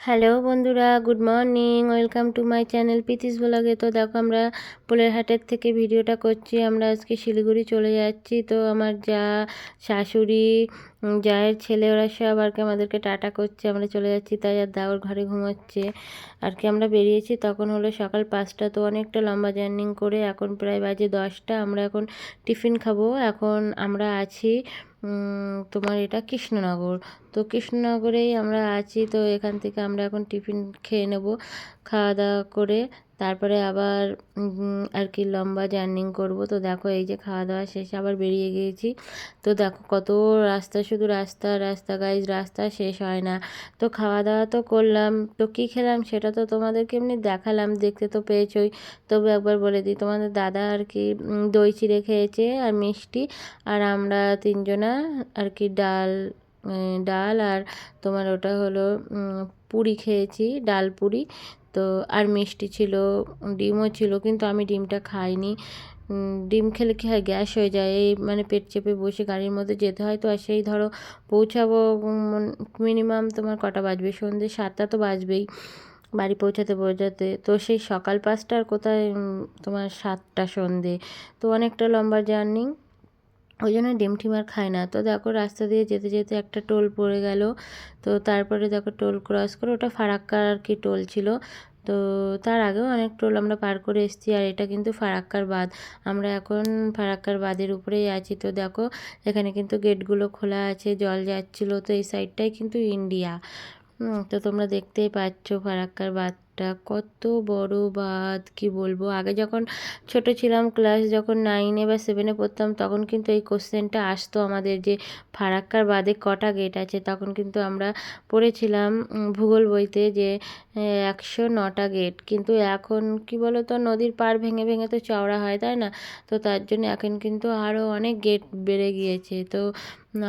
Hello বন্ধুরা, good morning. Welcome to my channel পিতিস ব্লগে। তো দেখো, আমরা পোলের হাটের থেকে ভিডিওটা করছি। আমরা আজকে শিলিগুড়ি চলে যাচ্ছি। তো আমার যা শাশুড়ি জায়ের ছেলে, ওরা সব আর কি আমাদেরকে টাটা করছে। আমরা চলে যাচ্ছি, তাই আর দাওর ঘরে ঘুমাচ্ছে। আর কি আমরা বেরিয়েছি, তখন হলো সকাল পাঁচটা। তো অনেকটা লম্বা জার্নিং করে এখন প্রায় বাজে দশটা। আমরা এখন টিফিন খাব। এখন আমরা আছি তোমার এটা কৃষ্ণনগর। তো কৃষ্ণনগরেই আমরা আছি, তো এখান থেকে আমরা এখন টিফিন খেয়ে নেব, খাওয়া দাওয়া করে তারপরে আবার আর কি লম্বা জার্নিং করব। তো দেখো, এই যে খাওয়া দাওয়া শেষে আবার বেরিয়ে গিয়েছি। তো দেখো, কত রাস্তা, শুধু রাস্তা রাস্তা গাইজ রাস্তা শেষ হয় না। তো খাওয়া দাওয়া তো করলাম। তো কী খেলাম সেটা তো তোমাদেরকে এমনি দেখালাম, দেখতে তো পেয়েছই। তবে একবার বলে দিই, তোমাদের দাদা আর কি দই চিড়ে খেয়েছে আর মিষ্টি। আর আমরা তিনজনা আর কি ডাল ডাল আর তোমার ওটা হলো পুরি খেয়েছি, ডাল পুরি। তো আর মিষ্টি ছিল, ডিমও ছিল, কিন্তু আমি ডিমটা খাইনি। ডিম খেলে কী হয়, গ্যাস হয়ে যায়। এই মানে পেট চেপে বসে গাড়ির মধ্যে যেতে হয়। তো আর সেই ধরো পৌঁছাবো মিনিমাম তোমার কটা বাজবে? সন্ধ্যে সাতটা তো বাজবেই বাড়ি পৌঁছাতে পৌঁছাতে। তো সেই সকাল পাঁচটার কোথায় তোমার সাতটা সন্ধে। তো অনেকটা লম্বা জার্নি। ওই জন্য ডিম টিম আর খায় না। তো দেখো রাস্তা দিয়ে যেতে যেতে একটা টোল পড়ে গেল। তো তারপরে দেখো টোল ক্রস করে ওটা ফারাক্কার আর কি টোল ছিল। তো তার আগেও অনেক টোল আমরা পার করে এসেছি আর এটা কিন্তু ফারাক্কার বাঁধ। আমরা এখন ফারাক্কার বাঁধের উপরেই আছি। তো দেখো এখানে কিন্তু গেটগুলো খোলা আছে, জল যাচ্ছিল। তো এই সাইডটাই কিন্তু ইন্ডিয়া। তো তোমরা দেখতেই পাচ্ছ ফারাক্কার বাঁধটা কত বড় বাঁধ কি বলব? আগে যখন ছোট ছিলাম ক্লাস যখন নাইনে বা সেভেনে পড়তাম, তখন কিন্তু এই কোশ্চেনটা আসতো আমাদের যে, ফারাক্কার বাঁধে কটা গেট আছে? তখন কিন্তু আমরা পড়েছিলাম ভূগোল বইতে যে একশো নটা গেট কিন্তু এখন কি বলো তো নদীর পাড় ভেঙে ভেঙে তো চওড়া হয়, তাই না? তো তার জন্য এখন কিন্তু আরও অনেক গেট বেড়ে গিয়েছে। তো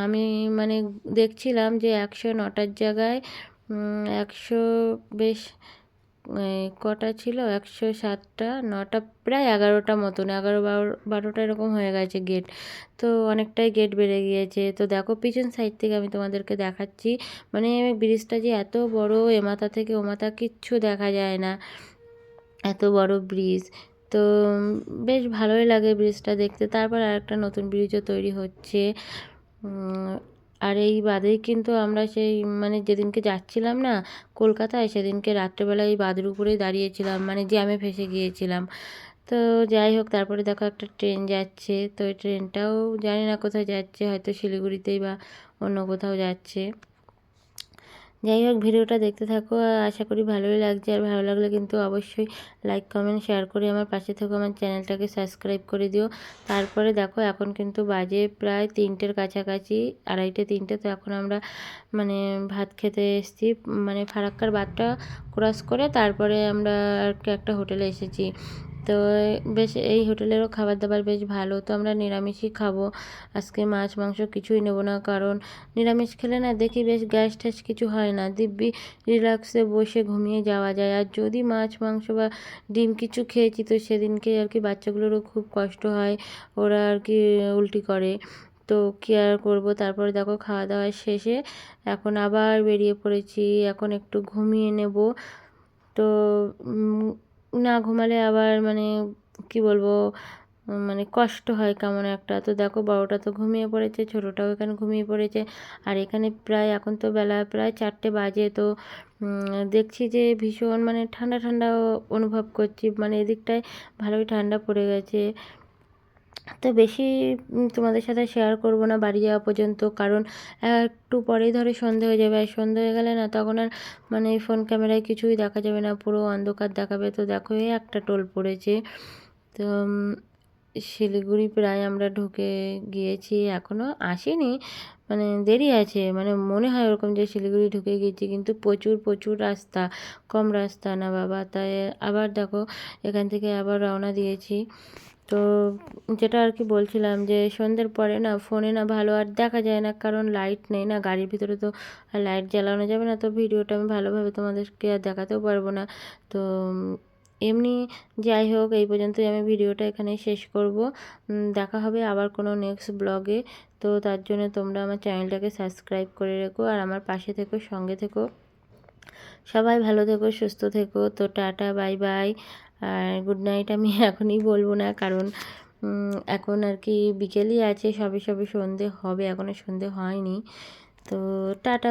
আমি মানে দেখছিলাম যে, একশো নটার জায়গায় একশো বেশ কটা ছিল? একশো সাতটা, নটা, প্রায় এগারোটা মতন। এগারো, বারো, বারোটা এরকম হয়ে গেছে গেট তো অনেকটাই গেট বেড়ে গিয়েছে। তো দেখো, পিছন সাইড থেকে আমি তোমাদেরকে দেখাচ্ছি। মানে ব্রিজটা যে এত বড়, এ মাথা থেকে ও মাথা কিচ্ছু দেখা যায় না। এত বড় ব্রিজ তো বেশ ভালোই লাগে ব্রিজটা দেখতে। তারপর আরেকটা নতুন ব্রিজও তৈরি হচ্ছে। আর এই বাদেই কিন্তু আমরা সেই মানে যেদিনকে যাচ্ছিলাম না কলকাতায়, সেদিনকে রাত্রেবেলা এই বাঁধের উপরেই দাঁড়িয়েছিলাম মানে জ্যামে ফেসে গিয়েছিলাম। তো যাই হোক, তারপরে দেখো একটা ট্রেন যাচ্ছে। তো ওই ট্রেনটাও জানি না কোথায় যাচ্ছে, হয়তো শিলিগুড়িতেই বা অন্য কোথাও যাচ্ছে। যাই হোক, ভিডিওটা দেখতে থাকো। আশা করি ভালোই লাগছে। আর ভালো লাগলে কিন্তু অবশ্যই লাইক কমেন্ট শেয়ার করে আমার পাশে থেকো, আমার চ্যানেলটাকে সাবস্ক্রাইব করে দিও। তারপরে দেখো, এখন কিন্তু বাজে প্রায় তিনটের কাছাকাছি, আড়াইটে তিনটে। তো এখন আমরা মানে ভাত খেতে এসেছি। মানে ফারাক্কার বাদটা ক্রস করে তারপরে আমরা একটা হোটেলে এসেছি। তো বেশ, এই হোটেলেরও খাবার দাবার বেশ ভালো। তো আমরা নিরামিষই খাব। আজকে মাছ, মাংস কিছুই নেব না, কারণ নিরামিষ খেলে না দেখি বেশ গ্যাস ট্যাস কিছু হয় না। দিব্যি রিল্যাক্সে বসে ঘুমিয়ে যাওয়া যায়। আর যদি মাছ, মাংস বা ডিম কিছু খেয়েছি, তো সেদিনকে আর কি বাচ্চাগুলোরও খুব কষ্ট হয়। ওরা আর কি উল্টি করে। তো কী আর করব? তারপরে দেখো খাওয়া দাওয়া শেষে এখন আবার বেরিয়ে পড়েছি। এখন একটু ঘুমিয়ে নেব। তো না ঘুমালে আবার মানে কি বলব মানে কষ্ট হয় কেমন একটা। তো দেখো বড়োটা তো ঘুমিয়ে পড়েছে, ছোটোটাও এখানে ঘুমিয়ে পড়েছে। আর এখানে প্রায়, এখন তো বেলা প্রায় চারটে বাজে। তো দেখছি যে ভীষণ মানে ঠান্ডা ঠান্ডা অনুভব করছি। মানে এদিকটায় ভালোই ঠান্ডা পড়ে গেছে। তো বেশি তোমাদের সাথে শেয়ার করব না বাড়ি যাওয়া পর্যন্ত। কারণ একটু পরেই ধরে সন্ধে হয়ে যাবে। আর সন্ধে হয়ে গেলে না তখন আর মানে ফোন ক্যামেরায় কিছুই দেখা যাবে না। পুরো অন্ধকার দেখাবে। তো দেখো, এই একটা টোল পড়েছে। তো শিলিগুড়ি প্রায় আমরা ঢুকে গিয়েছি। এখনও আসিনি। মানে দেরি আছে। মানে মনে হয় ওরকম যে শিলিগুড়ি ঢুকে গিয়েছি। কিন্তু প্রচুর প্রচুর রাস্তা। কম রাস্তা না বাবা। তাই আবার দেখো, এখান থেকে আবার রওনা দিয়েছি। তো যেটা আর কি বলছিলাম যে সন্ধ্যের পরে না ফোনে না ভালো আর দেখা যায় না, কারণ লাইট নেই না, গাড়ির ভিতরে তো লাইট জ্বালানো যাবে না, তো ভিডিওটা আমি ভালোভাবে তোমাদেরকে আর দেখাতেও পারব না। তো এমনি যাই হোক, এই পর্যন্তই আমি ভিডিওটা এখানে শেষ করব। দেখা হবে আবার কোনো নেক্সট ব্লগে তো তার জন্য তোমরা আমার চ্যানেলটাকে সাবস্ক্রাইব করে রেখো আর আমার পাশে থেকো, সঙ্গে থেকো। সবাই ভালো থেকো, সুস্থ থেকো। তো টাটা বাই বাই আর গুড নাইট আমি এখনই বলব না, কারণ এখন আর কি বিকেলই আছে, সবে সবে সন্ধে হবে এখনও সন্ধে হয়নি। তো টাটা